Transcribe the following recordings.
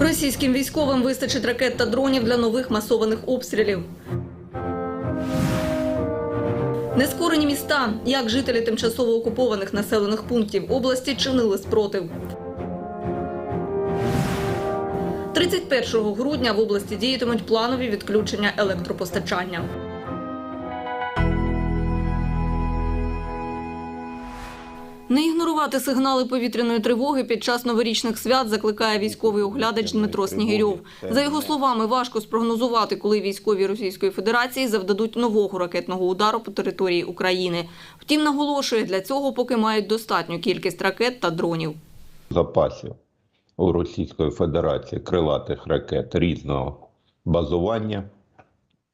Російським військовим вистачить ракет та дронів для нових масованих обстрілів. Нескорені міста, як жителі тимчасово окупованих населених пунктів області чинили спротив. 31 грудня в області діятимуть планові відключення електропостачання. Не ігнорувати сигнали повітряної тривоги під час новорічних свят закликає військовий оглядач Дмитро Снігирьов. За його словами, важко спрогнозувати, коли військові Російської Федерації завдадуть нового ракетного удару по території України. Втім, наголошує, для цього поки мають достатню кількість ракет та дронів. запасів у Російської Федерації крилатих ракет різного базування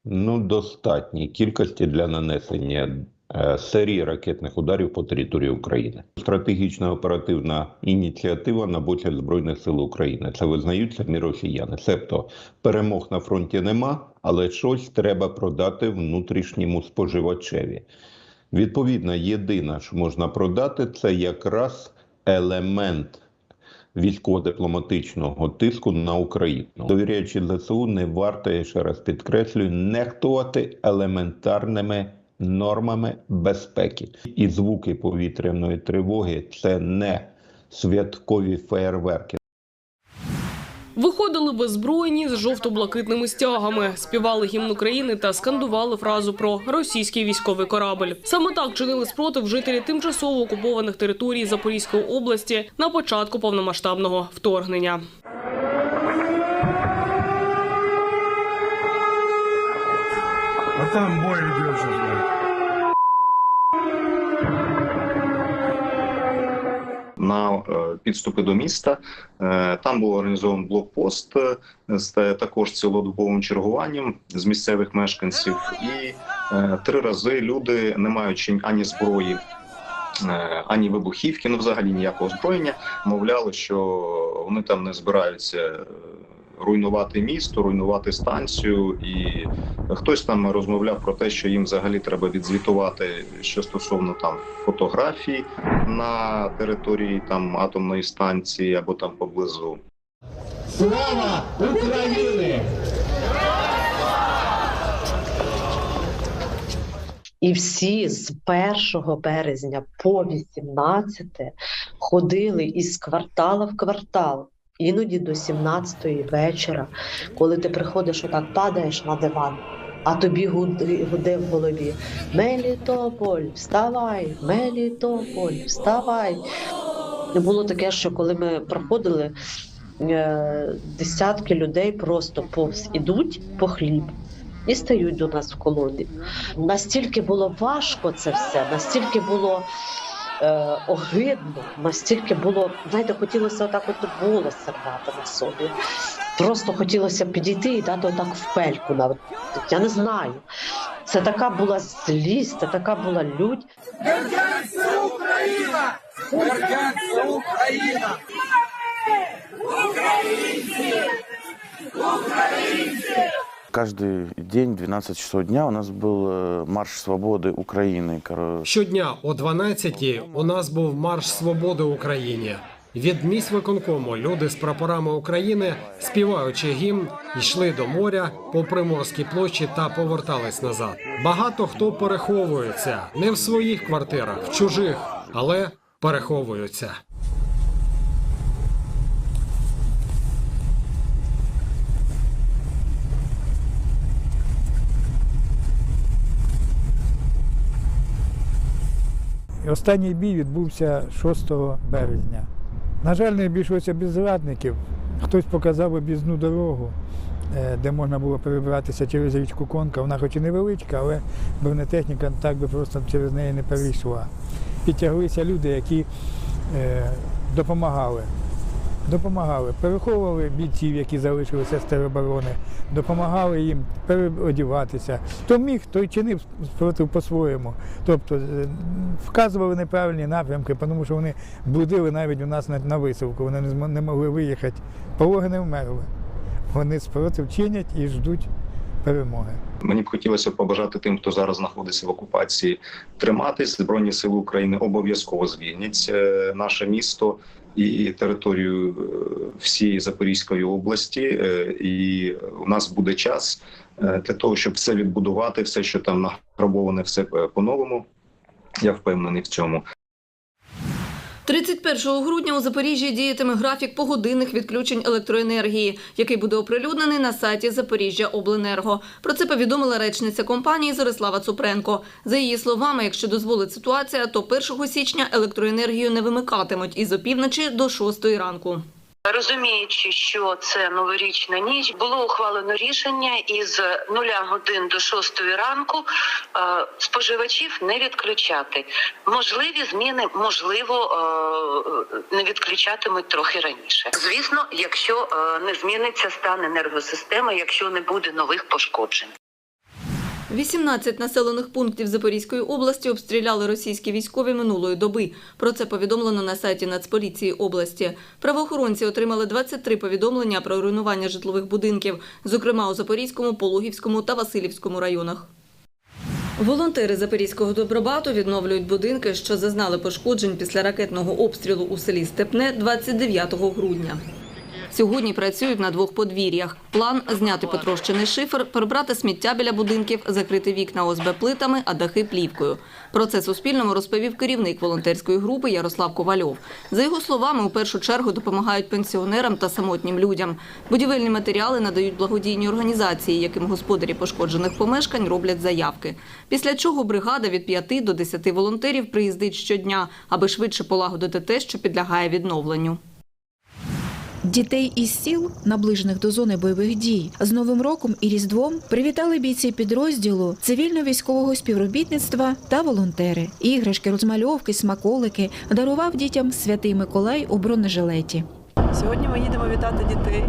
ну, достатній кількості для нанесення серії ракетних ударів по території України. Стратегічна оперативна ініціатива на боці Збройних сил України. Це визнають самі росіяни. Себто перемог на фронті нема, але щось треба продати внутрішньому споживачеві. Відповідно, єдине, що можна продати, це якраз елемент військово-дипломатичного тиску на Україну. Довіряючи ЗСУ, не варто, я ще раз підкреслюю, нехтувати елементарними нормами безпеки. І звуки повітряної тривоги це не святкові феєрверки. Виходили беззбройні з жовто-блакитними стягами, співали гімн України та скандували фразу про російський військовий корабль. Саме так чинили спротив жителі тимчасово окупованих територій Запорізької області на початку повномасштабного вторгнення. Там бой ведется, на е, підступи до міста. Е, Там був організований блокпост е, з також цілодобовим чергуванням з місцевих мешканців, і три рази люди, не маючи ані зброї. Ані вибухівки, ну взагалі ніякого озброєння, мовляли, що вони там не збираються руйнувати місто, руйнувати станцію, і хтось там розмовляв про те, що їм взагалі треба відзвітувати що стосовно там фотографій на території там атомної станції або там поблизу. Слава Україні! І всі з 1 березня по 18 ходили із квартала в квартал, іноді до 17 вечора, коли ти приходиш отак, падаєш на диван, а тобі гуд- гуде в голові Мелітополь, вставай, Мелітополь, вставай. Було таке, що коли ми проходили, е, десятки людей просто повз ідуть по хліб і стають до нас в колоні. Настільки було важко це все, настільки було е, огидно, настільки було, знаєте, хотілося отак от волосся рвати на собі. Просто хотілося підійти і дати отак в пельку. Навіть. Я не знаю. Це така була злість, це така була лють Каждый день, 12 часов дня, у нас был э, марш свободы Украины. Коро- Щодня о 12-й у нас був марш свободи Україні. Від місць виконкому люди з прапорами України, співаючи гімн, йшли до моря по приморській площі та повертались назад. Багато хто переховується не в своїх квартирах, в чужих, але переховуються. І Останній бій відбувся 6 березня. На жаль, не обійшлося без зрадників. Хтось показав об'їзну дорогу, е, де можна було перебратися через річку Конка. Вона хоч і невеличка, але бронетехніка так би просто через неї не перейшла. Підтяглися люди, які е, допомагали. Допомагали, переховували бійців, які залишилися з тероборони, допомагали їм переодіватися. Хто міг, той чинив спротив по-своєму. Тобто е, вказували неправильні напрямки, тому що вони блудили навіть у нас на, висилку. Вони не могли виїхати. Пологи не вмерли. Вони спротив чинять і ждуть перемоги. Мені б хотілося побажати тим, хто зараз знаходиться в окупації, триматись. Збройні сили України обов'язково звільнять е, наше місто. І територію е, всієї Запорізької області, е, і у нас буде час е, для того, щоб все відбудувати, все, що там награбоване, все по-новому. Я впевнений в цьому. 31 грудня у Запоріжжі діятиме графік погодинних відключень електроенергії, який буде оприлюднений на сайті Запоріжжя Обленерго. Про це повідомила речниця компанії Зорислава Цупренко. За її словами, якщо дозволить ситуація, то 1 січня електроенергію не вимикатимуть із опівночі до 6 ранку. Розуміючи, що це новорічна ніч, було ухвалено рішення із нуля годин до шостої ранку е, споживачів не відключати. Можливі зміни, можливо, е, не відключатимуть трохи раніше. Звісно, якщо е, не зміниться стан енергосистеми, якщо не буде нових пошкоджень. 18 населених пунктів Запорізької області обстріляли російські військові минулої доби. Про це повідомлено на сайті Нацполіції області. Правоохоронці отримали 23 повідомлення про руйнування житлових будинків, зокрема у Запорізькому, Пологівському та Васильівському районах. Волонтери Запорізького добробату відновлюють будинки, що зазнали пошкоджень після ракетного обстрілу у селі Степне 29 грудня. Сьогодні працюють на двох подвір'ях. План – зняти потрощений шифер, прибрати сміття біля будинків, закрити вікна ОСБ плитами, а дахи плівкою. Про це Суспільному розповів керівник волонтерської групи Ярослав Ковальов. За його словами, у першу чергу допомагають пенсіонерам та самотнім людям. Будівельні матеріали надають благодійні організації, яким господарі пошкоджених помешкань роблять заявки. Після чого бригада від 5 до 10 волонтерів приїздить щодня, аби швидше полагодити те, що підлягає відновленню. Дітей із сіл, наближених до зони бойових дій, з Новим роком і Різдвом привітали бійці підрозділу цивільно-військового співробітництва та волонтери. Іграшки, розмальовки, смаколики дарував дітям святий Миколай у бронежилеті. Сьогодні ми їдемо вітати дітей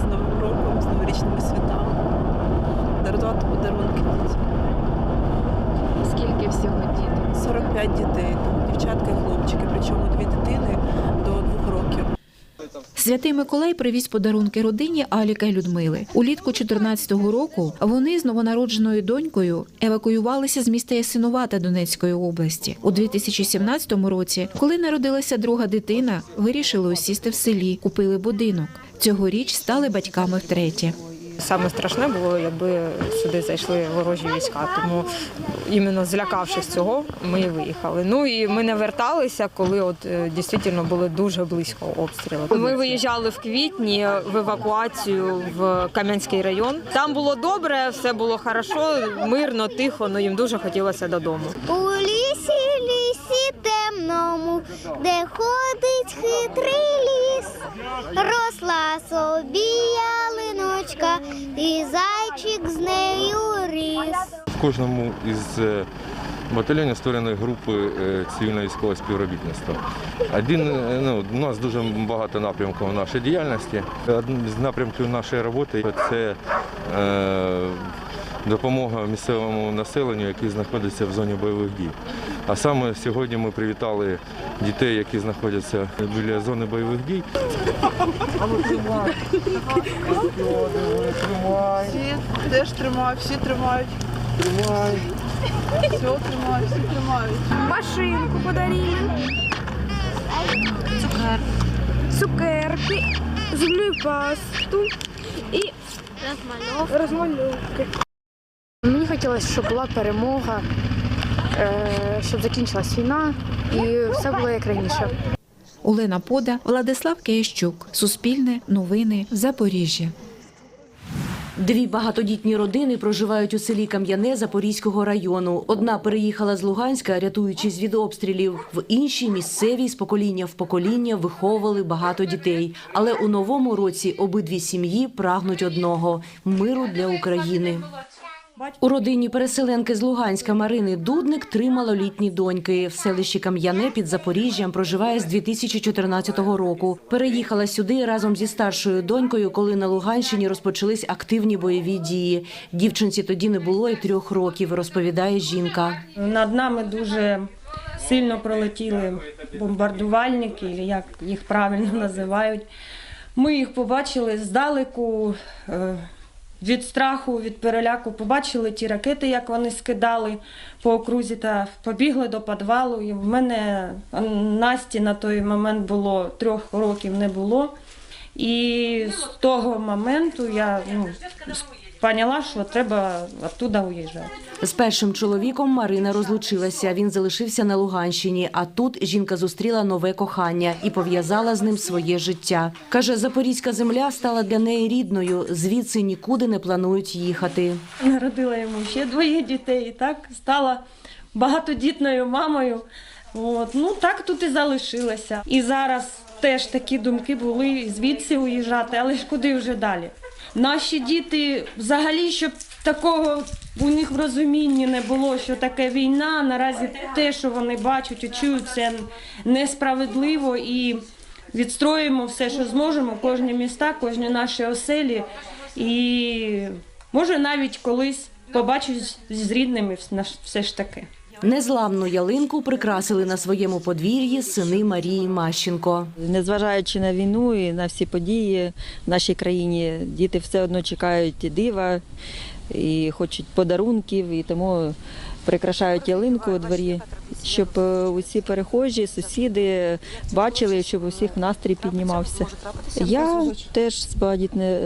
з Новим роком, з новорічними святами, дарувати подарунки дітям. Скільки всього діток? 45 дітей, дівчатка і хлопчики, причому дві дитини. Святий Миколай привіз подарунки родині Аліка і Людмили. Улітку 14-го року вони з новонародженою донькою евакуювалися з міста Ясинувата Донецької області. У 2017 році, коли народилася друга дитина, вирішили осісти в селі, купили будинок. Цьогоріч стали батьками втретє. Саме страшне було, якби сюди зайшли ворожі війська. Тому іменно злякавшись цього, ми виїхали. Ну і ми не верталися, коли от е, дійсно були дуже близько обстріли. Ми виїжджали в квітні в евакуацію в Кам'янський район. Там було добре, все було хорошо, мирно, тихо. але їм дуже хотілося додому. У лісі, лісі темному, де ходить хитрий ліс, росла собі ялиночка, і зайчик з нею ріс. В кожному із е, батальйонів створені групи е, цивільно-військового співробітництва. Один, е, ну, у нас дуже багато напрямків нашої діяльності. Один з напрямків нашої роботи це е, допомога місцевому населенню, яке знаходиться в зоні бойових дій. А саме сьогодні ми привітали дітей, які знаходяться біля зони бойових дій. Всі теж тримають, всі тримають. Тримають. Все тримають, всі тримають. Машинку подарили. Цукер. Цукерки, зубну пасту і розмальовки. Мені хотілося, щоб була перемога, щоб закінчилась війна і все було як раніше. Олена Пода, Владислав Киящук, Суспільне, Новини, Запоріжжя. Дві багатодітні родини проживають у селі Кам'яне Запорізького району. Одна переїхала з Луганська, рятуючись від обстрілів. В іншій місцевій з покоління в покоління виховували багато дітей. Але у новому році обидві сім'ї прагнуть одного миру для України. У родині переселенки з Луганська Марини Дудник три малолітні доньки. В селищі Кам'яне під Запоріжжям проживає з 2014 року. Переїхала сюди разом зі старшою донькою, коли на Луганщині розпочались активні бойові дії. Дівчинці тоді не було і трьох років, розповідає жінка. Над нами дуже сильно пролетіли бомбардувальники, як їх правильно називають. Ми їх побачили здалеку. Від страху, від переляку побачили ті ракети, як вони скидали по окрузі, та побігли до підвалу. І в мене Насті на той момент було трьох років не було. І з того моменту я ну, поняла, що треба оттуда уїжджати. З першим чоловіком Марина розлучилася. Він залишився на Луганщині. А тут жінка зустріла нове кохання і пов'язала з ним своє життя. Каже, запорізька земля стала для неї рідною. Звідси нікуди не планують їхати. Народила йому ще двоє дітей і так стала багатодітною мамою. От. Ну так тут і залишилася. І зараз теж такі думки були звідси уїжджати, але ж куди вже далі? Наші діти взагалі, щоб такого у них в розумінні не було, що таке війна. Наразі те, що вони бачать, і чують, це несправедливо і відстроїмо все, що зможемо, кожні міста, кожні наші оселі. І може навіть колись побачусь з рідними все ж таки. Незламну ялинку прикрасили на своєму подвір'ї сини Марії Мащенко. Незважаючи на війну і на всі події в нашій країні, діти все одно чекають дива і хочуть подарунків, і тому прикрашають ялинку у дворі, щоб е, усі перехожі, сусіди бачили, щоб у всіх настрій піднімався. Я теж з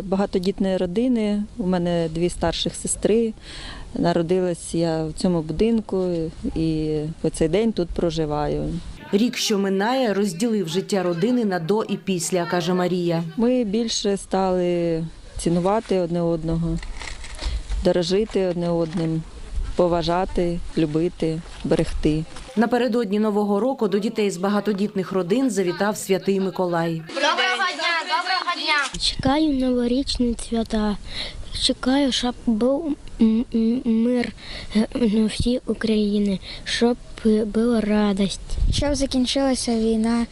багатодітної родини. У мене дві старших сестри. Народилась я в цьому будинку і по цей день тут проживаю. Рік, що минає, розділив життя родини на до і після, каже Марія. Ми більше стали цінувати одне одного, дорожити одне одним, поважати, любити, берегти. Напередодні нового року до дітей з багатодітних родин завітав святий Миколай. Доброго дня, доброго дня. Чекаю новорічні свята. Чекаю, щоб був мир е, на всій Україні, щоб е, була радість. Щоб закінчилася війна,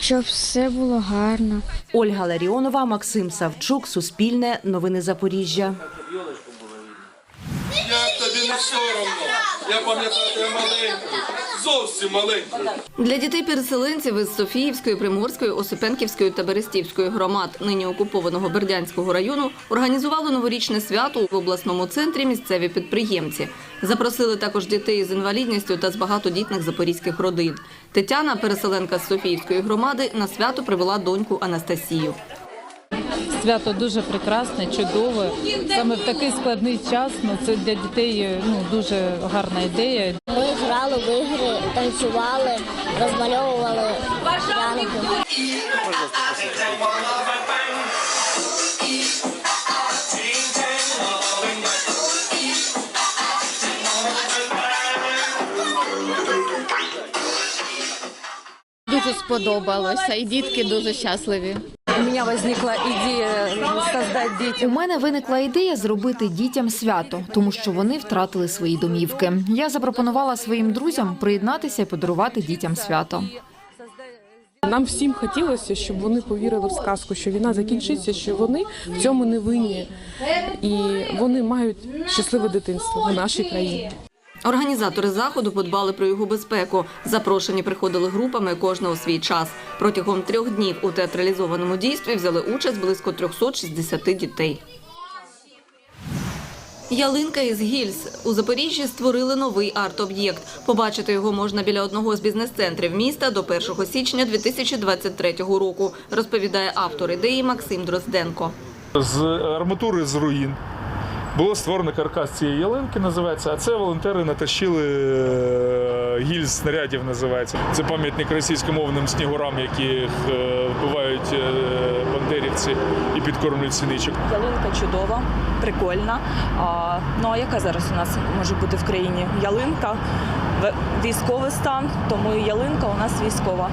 щоб все було гарно. Ольга Ларіонова, Максим Савчук, Суспільне, Новини Запоріжжя. Соромно? Я пам'ятаю, я маленький, зовсім маленький. Для дітей-переселенців із Софіївської, Приморської, Осипенківської та Берестівської громад нині окупованого Бердянського району організували новорічне свято в обласному центрі місцеві підприємці. Запросили також дітей з інвалідністю та з багатодітних запорізьких родин. Тетяна, переселенка з Софіївської громади, на свято привела доньку Анастасію. Свято дуже прекрасне, чудове. Саме в такий складний час. Ну це для дітей ну дуже гарна ідея. Ми грали в ігри, танцювали, розмальовували янки. Дуже сподобалося, і дітки дуже щасливі. У мене виникла ідея створити дітям. У мене виникла ідея зробити дітям свято, тому що вони втратили свої домівки. Я запропонувала своїм друзям приєднатися і подарувати дітям свято. Нам всім хотілося, щоб вони повірили в сказку, що війна закінчиться, що вони в цьому не винні, і вони мають щасливе дитинство в нашій країні. Організатори заходу подбали про його безпеку. Запрошені приходили групами кожного свій час. Протягом трьох днів у театралізованому дійстві взяли участь близько 360 дітей. Ялинка із гільз у Запоріжжі створили новий арт-об'єкт. Побачити його можна біля одного з бізнес-центрів міста до 1 січня 2023 року, розповідає автор ідеї Максим Дрозденко. З арматури з руїн було створено каркас цієї ялинки, називається, а це волонтери натащили е, гільз снарядів, називається. Це пам'ятник російськомовним снігурам, яких е, вбивають е, бандерівці і підкормлюють синичок. Ялинка чудова, прикольна. А, ну а яка зараз у нас може бути в країні? Ялинка, військовий стан, тому ялинка у нас військова.